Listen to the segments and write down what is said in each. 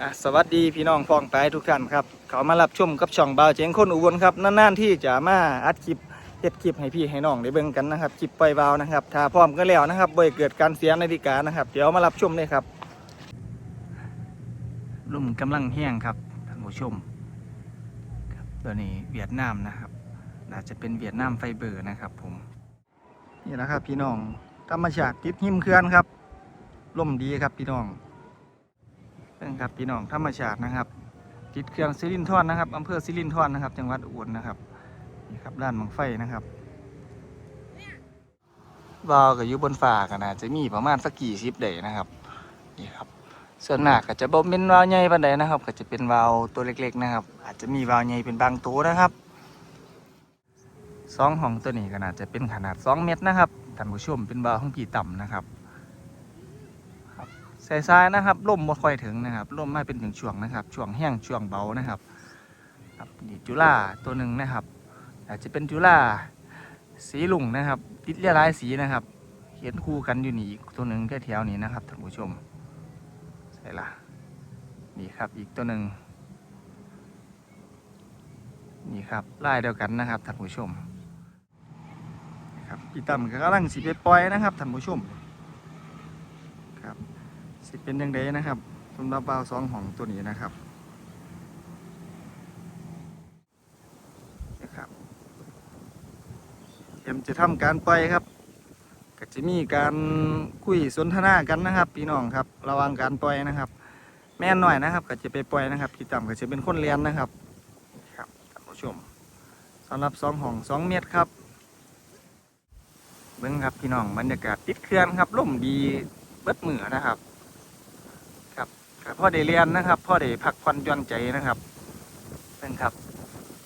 อะสวัสดีพี่น้องฟองไปทุกท่านครับเขามารับชมกับช่องบาวเจียงคนอุบลครับนานๆที่จะมาอัดคลิปเฮ็ดคลิปให้พี่ให้น้องได้เบิ่งกันนะครับคลิปปล่อยบาวนะครับถ้าพร้อมก็แล้วนะครับบ่ให้เกิดการเสียนาฬิกานะครับ เดี๋ยวมารับชมเลยครับลมกำลังแห้งครับท่านผู้ชมครับตัวนี้เวียดนามนะครับน่าจะเป็นเวียดนามไฟเบอร์นะครับ ผมนี่นะครับ พี่น้องธรรมชาติติดหิมเขื่อนครับลมดีครับพี่น้อง เป็นครับพี่น้องธรรมชาตินะครับติดเครื่องซิลินทอนนะครับอำเภอซิลินทอนนะครับ จังหวัดอุบลนะครับนี่ครับด้านบังไฟนะครับวาวกับยู่บนฟ้ากันนะจะมีประมาณสักกี่สิบเดนะครับนี่ครับ ส่วนหนักก็จะบ่เป็นวาวใหญ่ปานใดนะครับ ก็จะเป็นวาวตัวเล็ก ๆนะครับ อาจจะมีวาวใหญ่เป็นบางตัวนะครับสองห้องตัวนี้ก็น่าจะเป็นขนาด 2 เมตรนะครับท่านผู้ชมเป็นวาวห้องผีต่ำนะครับ สายซ้ายนะครับล่มบ่ค่อยถึงนะครับล่มมาเป็นถึงช่วงนะครับ ช่วงแห้งช่วงเบานะครับครับนี่จุฬาตัวหนึ่งนะครับอาจจะเป็นจุฬาสีลุงนะครับ ติดเรียลายสีนะครับเขียนคู่กันอยู่นี่ตัวหนึ่งแถวนี้นะครับท่านผู้ชมใช่ละนี่ครับอีกตัวหนึ่งนี่ครับไลายเดียวกันนะครับท่านผู้ชมครับพี่ตั้มก็กำลังสีไปปล่อยนะครับท่านผู้ชม สิเป็นยังไงนะครับสำหรับบาวสองของตัวนี้นะครับนะครับเตรียมจะทำการปล่อยครับก็จะมีการคุยสนทนากันนะครับพี่น้องครับ ระวังการปล่อยนะครับ แม่นหน่อยนะครับก็จะไปปล่อยนะครับพี่ต่ำก็จะเป็นคนเรียนนะครับครับท่านผู้ชมสำหรับสองห้องสองเมตรครับเบิ้งครับพี่น้องบรรยากาศติดเคลื่อนครับร่มดีเบิดมือนะครับับพ่อได้เรียนนะครับ พ่อได้พักผ่อนย่อนใจนะครับเป็นครับ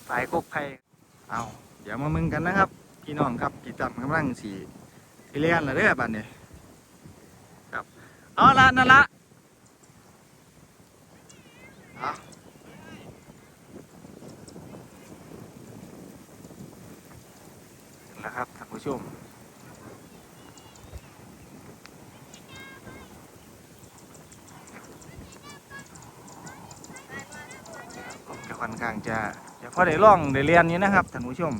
สายกกไผ่เอาเดี๋ยวมามึงกันนะครับ พี่น้องครับพี่ตั้มกำลังสีเรียนละเด้อบัดนี้ครับเอาละนั่นละนะครับท่านผู้ชม ผมจะค่ อนข้างจะจะพอได้ล่องได้เรียนนี้นะครับท่านผู้ชม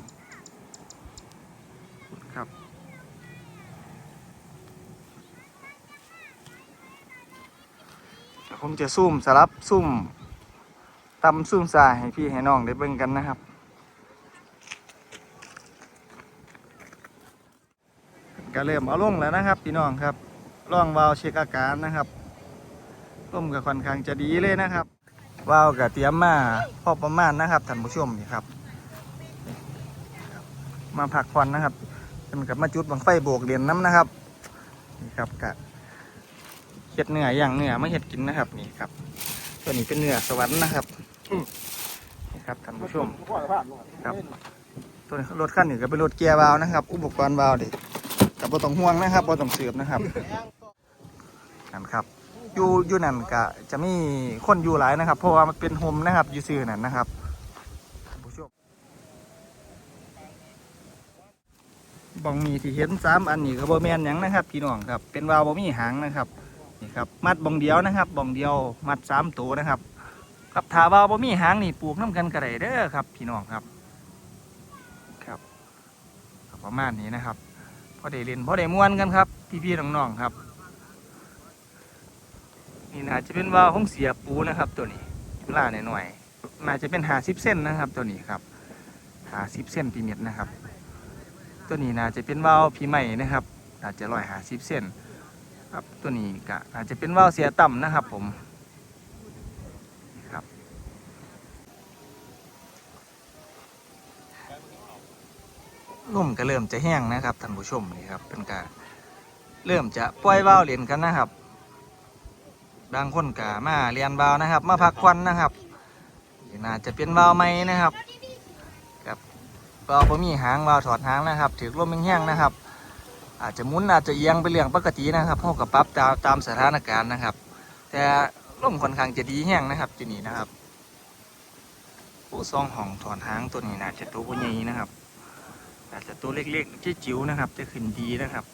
ครับผมจะซุ่มสลับซุ่มตำซุ่มสายให้พี่ให้น้องได้เบิ่งกันนะครับก็เริ่มเอาลงแล้วนะครับพี่น้องครับล่องวาล์วเช็คอาการนะครับร่มก็ค่อนข้างจะดีเลยนะครับ ว้าวกับเตรียมมาพอประมาณนะครับท่านผู้ชมนี่ครับ มาผักควันนะครับเป็นกับมาจุดบังไฟโบกเหรียญน้ำนะครับนี่ครับกะเห็ดเนื้ออย่างเนื้อไม่เห็ดกินนะครับนี่ครับ ตัวนี้เป็นเนื้อสวรรค์นะครับนี่ครับท่านผู้ชมครับ ตัวนี้รถขั้นหนี้ก็เป็นรถเกียร์วาล์วนะครับ อุปกรณ์วาล์วดิกับบ่ต้องห่วงนะครับบ่ต้องเสือบนะครับนั่นครับ อยู่อยู่นั่นก็จะมีคนอยู่หลายนะครับ เพราะว่ามันเป็นโฮมนะครับอยู่ซื่อนั่นนะครับผู้ชมบองมีที่เห็นสามอันนี้ก็บ่แมนหยังนะครับพี่น้องครับ เป็นวาวบ่มีหางนะครับนี่ครับมัดบองเดียวนะครับบองเดียวมัดสามตัวนะครับครับถาวาวบ่มีหางนี่ปลูกน้ำกันกระไรเด้อครับ พี่น้องครับครับประมาณนี้นะครับพอได้เล่นพอได้มวนกันครับ พี่ๆน้องๆครับ นี่น่าจะเป็นว่าล์วของเสียปูนะครับ ตัวนี้จุฬาหน่อยๆน่าจะเป็นหาสิบเส้นนะครับ ตัวนี้ครับหาสิบเส้นปีเม็ดนะครับ ตัวนี้น่าจะเป็นว่าวพีใหม่นะครับน่าจะร้อยหาสิบเส้นครับตัวนี้ก็อาจจะเป็นว่าวเสียต่ำนะครับ ผมครับลมก็เริ่มจะแห้งนะครับท่านผู้ชมนี่ครับเป็นการเริ่มจะปล่อยว่าวเหรียญกันนะครับ บางคนก็มาเรียนวานะครับ มาพักควันนะครับน่าจะเป็นวาวใหมนะครับกับวาวบ่มีหางวาถอดหางนะครับ ถือลมแห้งๆนะครับ อาจจะมุนอาจจะเอียงไปเรื่องปกตินะครับพวกกับปรับตามตามสถานการณ์นะครับ แต่ลมค่อนข้างจะดีแห้งนะครับจุนี้นะครับผู้ซองห้องถอนหางตัวนี้น่าจะตัวใหญ่นะครับอาจจะตัวเล็กๆจิ๋วนะครับ จะขึ้นดีนะครับ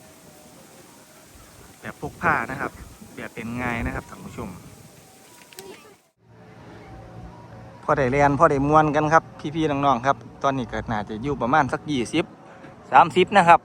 แบบพกผ้านะครับ แบบเป็นง่ายนะครับท่านผู้ชมพอได้เรียนพอได้มวนกันครับ พี่ๆน้องๆครับ ตอนนี้เกิดน่าจะอยู่ประมาณสักยี่สิบสามสิบนะครับ